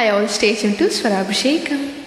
Hi all, stay tuned to Swarabhishekam.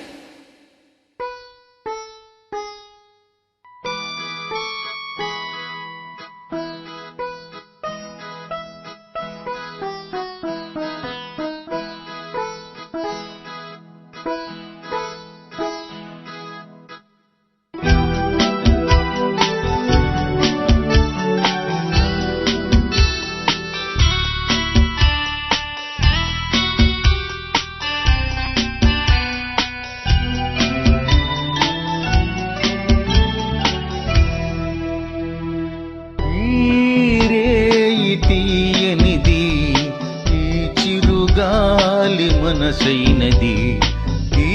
మనసైనది ఈ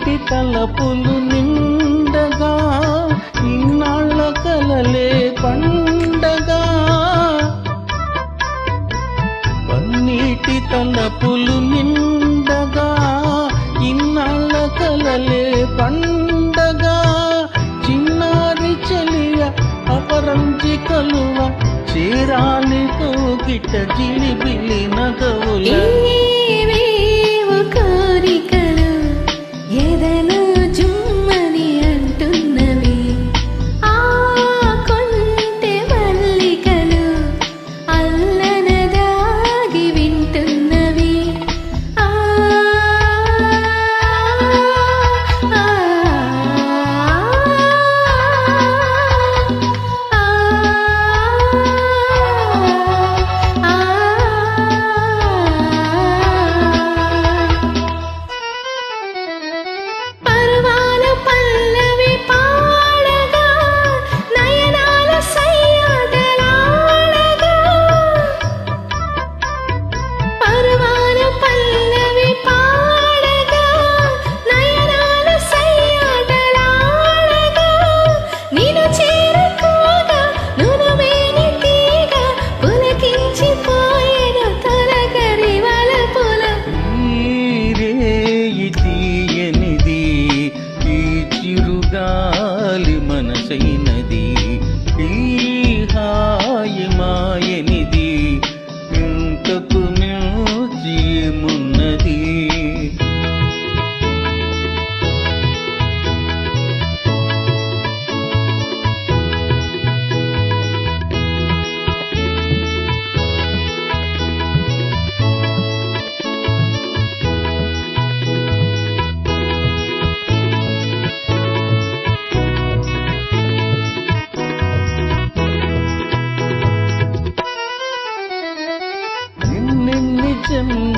నీటి తలపులు నిండగా ఇన్నాళ్ళ కలలే పండగా. పన్నీటి తలపులు నిండగా ఇన్నాళ్ళ కలలే పండగా. చిన్నారి చెలియ అపరంజి కలువ చీరాని తూకిట జిలిబిలి నగవుల.